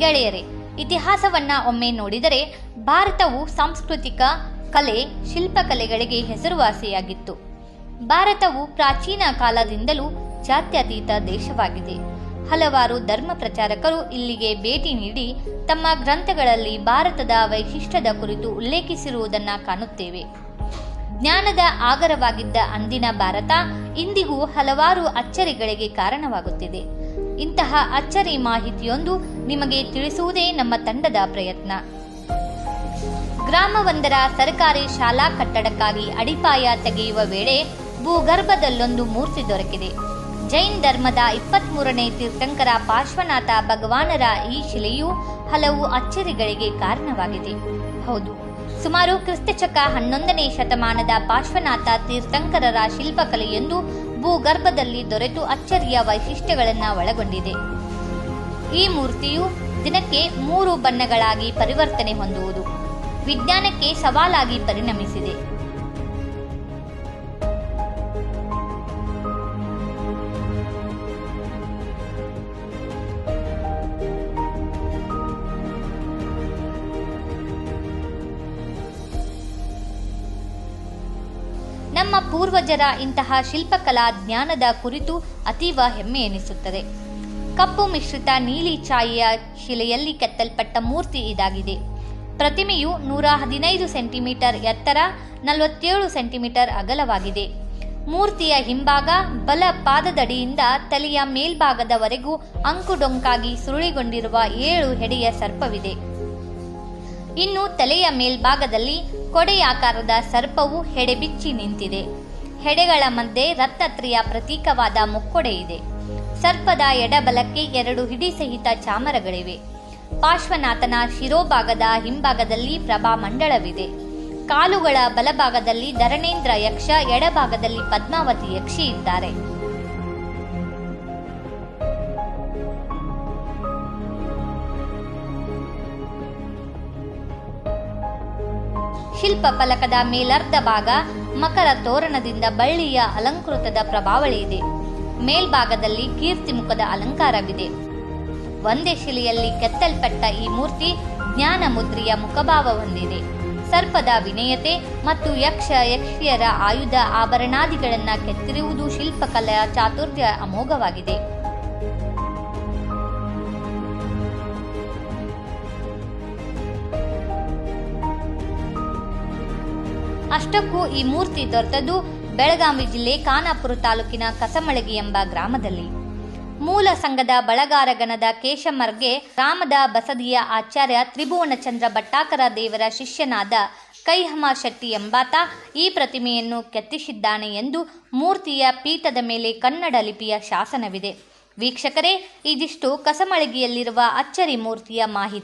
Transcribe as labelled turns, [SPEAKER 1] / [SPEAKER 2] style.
[SPEAKER 1] ಗೆಳೆಯರೇ, ಇತಿಹಾಸವನ್ನ ಒಮ್ಮೆ ನೋಡಿದರೆ ಭಾರತವು ಸಾಂಸ್ಕೃತಿಕ ಕಲೆ, ಶಿಲ್ಪಕಲೆಗಳಿಗೆ ಹೆಸರುವಾಸಿಯಾಗಿತ್ತು. ಭಾರತವು ಪ್ರಾಚೀನ ಕಾಲದಿಂದಲೂ ಜಾತ್ಯತೀತ ದೇಶವಾಗಿದೆ. ಹಲವಾರು ಧರ್ಮ ಪ್ರಚಾರಕರು ಇಲ್ಲಿಗೆ ಭೇಟಿ ನೀಡಿ ತಮ್ಮ ಗ್ರಂಥಗಳಲ್ಲಿ ಭಾರತದ ವೈಶಿಷ್ಟ್ಯದ ಕುರಿತು ಉಲ್ಲೇಖಿಸಿರುವುದನ್ನು ಕಾಣುತ್ತೇವೆ. ಜ್ಞಾನದ ಆಗರವಾಗಿದ್ದ ಅಂದಿನ ಭಾರತ ಇಂದಿಗೂ ಹಲವಾರು ಅಚ್ಚರಿಗಳಿಗೆ ಕಾರಣವಾಗುತ್ತಿದೆ. ಇಂತಹ ಅಚ್ಚರಿ ಮಾಹಿತಿಯೊಂದು ನಿಮಗೆ ತಿಳಿಸುವುದೇ ನಮ್ಮ ತಂಡದ ಪ್ರಯತ್ನ. ಗ್ರಾಮವೊಂದರ ಸರ್ಕಾರಿ ಶಾಲಾ ಕಟ್ಟಡಕ್ಕಾಗಿ ಅಡಿಪಾಯ ತೆಗೆಯುವ ವೇಳೆ ಭೂಗರ್ಭದಲ್ಲೊಂದು ಮೂರ್ತಿ ದೊರಕಿದೆ. ಜೈನ್ ಧರ್ಮದ ಇಪ್ಪತ್ಮೂರನೇ ತೀರ್ಥಂಕರ ಪಾರ್ಶ್ವನಾಥ ಭಗವಾನರ ಈ ಶಿಲೆಯು ಹಲವು ಅಚ್ಚರಿಗಳಿಗೆ ಕಾರಣವಾಗಿದೆ. ಹೌದು, ಸುಮಾರು ಕ್ರಿಸ್ತಚಕ ಹನ್ನೊಂದನೇ ಶತಮಾನದ ಪಾರ್ಶ್ವನಾಥ ತೀರ್ಥಂಕರರ ಶಿಲ್ಪಕಲೆಯೊಂದು ಭೂಗರ್ಭದಲ್ಲಿ ದೊರೆತು ಅಚ್ಚರಿಯ ವೈಶಿಷ್ಟ್ಯಗಳನ್ನು ಒಳಗೊಂಡಿದೆ. ಈ ಮೂರ್ತಿಯು ದಿನಕ್ಕೆ ಮೂರು ಬಣ್ಣಗಳಾಗಿ ಪರಿವರ್ತನೆ ಹೊಂದುವುದು. ವಿಜ್ಞಾನಕ್ಕೆ ಸವಾಲಾಗಿ ಪರಿಣಮಿಸಿದೆ. ನಮ್ಮ ಪೂರ್ವಜರ ಇಂತಹ ಶಿಲ್ಪಕಲಾ ಜ್ಞಾನದ ಕುರಿತು ಅತೀವ ಹೆಮ್ಮೆ ಎನಿಸುತ್ತದೆ. ಕಪ್ಪು ಮಿಶ್ರಿತ ನೀಲಿ ಛಾಯೆಯ ಶಿಲೆಯಲ್ಲಿ ಕೆತ್ತಲ್ಪಟ್ಟ ಮೂರ್ತಿ ಇದಾಗಿದೆ. ಪ್ರತಿಮೆಯು ನೂರ ಹದಿನೈದು ಸೆಂಟಿಮೀಟರ್ ಎತ್ತರ, ನಲವತ್ತೇಳು ಸೆಂಟಿಮೀಟರ್ ಅಗಲವಾಗಿದೆ. ಮೂರ್ತಿಯ ಹಿಂಭಾಗ ಬಲ ಪಾದದಡಿಯಿಂದ ತಲೆಯ ಮೇಲ್ಭಾಗದವರೆಗೂ ಅಂಕುಡೊಂಕಾಗಿ ಸುರುಳಿಗೊಂಡಿರುವ ಏಳು ಹೆಡೆಯ ಸರ್ಪವಿದೆ. ಇನ್ನು ತಲೆಯ ಮೇಲ್ಭಾಗದಲ್ಲಿ ಕೊಡೆಯಾಕಾರದ ಸರ್ಪವು ಹೆಡೆಬಿಚ್ಚಿ ನಿಂತಿದೆ. ಹೆಡೆಗಳ ಮಧ್ಯೆ ರತ್ತತ್ರಿಯ ಪ್ರತೀಕವಾದ ಮುಕ್ಕೊಡೆ ಇದೆ. ಸರ್ಪದ ಎಡಬಲಕ್ಕೆ ಎರಡು ಹಿಡಿ ಸಹಿತ ಚಾಮರಗಳಿವೆ. ಪಾರ್ಶ್ವನಾಥನ ಶಿರೋಭಾಗದ ಹಿಂಭಾಗದಲ್ಲಿ ಪ್ರಭಾಮಂಡಳವಿದೆ ಕಾಲುಗಳ ಬಲಭಾಗದಲ್ಲಿ ಧರಣೇಂದ್ರ ಯಕ್ಷ ಎಡಭಾಗದಲ್ಲಿ ಪದ್ಮಾವತಿ ಯಕ್ಷಿ ಇದ್ದಾರೆ. ಶಿಲ್ಪ ಫಲಕದ ಮೇಲರ್ಧ ಭಾಗ ಮಕರ ತೋರಣದಿಂದ ಬಳ್ಳಿಯ ಅಲಂಕೃತದ ಪ್ರಭಾವಳಿ ಇದೆ. ಮೇಲ್ಭಾಗದಲ್ಲಿ ಕೀರ್ತಿ ಮುಖದ ಅಲಂಕಾರವಿದೆ. ಒಂದೇ ಶಿಲೆಯಲ್ಲಿ ಕೆತ್ತಲ್ಪಟ್ಟ ಈ ಮೂರ್ತಿ ಜ್ಞಾನ ಮುದ್ರೆಯ ಮುಖಭಾವ ಹೊಂದಿದೆ. ಸರ್ಪದ ವಿನಯತೆ ಮತ್ತು ಯಕ್ಷ ಯಕ್ಷಿಯರ ಆಯುಧ ಆಭರಣಾದಿಗಳನ್ನು ಕೆತ್ತಿರುವುದು ಶಿಲ್ಪಕಲೆಯ ಚಾತುರ್ಯ ಅಮೋಘವಾಗಿದೆ. ಅಷ್ಟಕ್ಕೂ ಈ ಮೂರ್ತಿ ದೊರೆತದ್ದು ಬೆಳಗಾವಿ ಜಿಲ್ಲೆ ಖಾನಾಪುರ ತಾಲೂಕಿನ ಕಸಮಳಗಿ ಎಂಬ ಗ್ರಾಮದಲ್ಲಿ. ಮೂಲ ಸಂಘದ ಬಳಗಾರಗಣದ ಕೇಶಮರ್ಗೆ ಗ್ರಾಮದ ಬಸದಿಯ ಆಚಾರ್ಯ ತ್ರಿಭುವನಚಂದ್ರ ಭಟ್ಟಾಕರ ದೇವರ ಶಿಷ್ಯನಾದ ಕೈಹಮ ಶೆಟ್ಟಿ ಎಂಬಾತ ಈ ಪ್ರತಿಮೆಯನ್ನು ಕೆತ್ತಿಸಿದ್ದಾನೆ ಎಂದು ಮೂರ್ತಿಯ ಪೀಠದ ಮೇಲೆ ಕನ್ನಡ ಲಿಪಿಯ ಶಾಸನವಿದೆ. ವೀಕ್ಷಕರೇ, ಇದಿಷ್ಟು ಕಸಮಳಗಿಯಲ್ಲಿರುವ ಅಚ್ಚರಿ ಮೂರ್ತಿಯ ಮಾಹಿತಿ.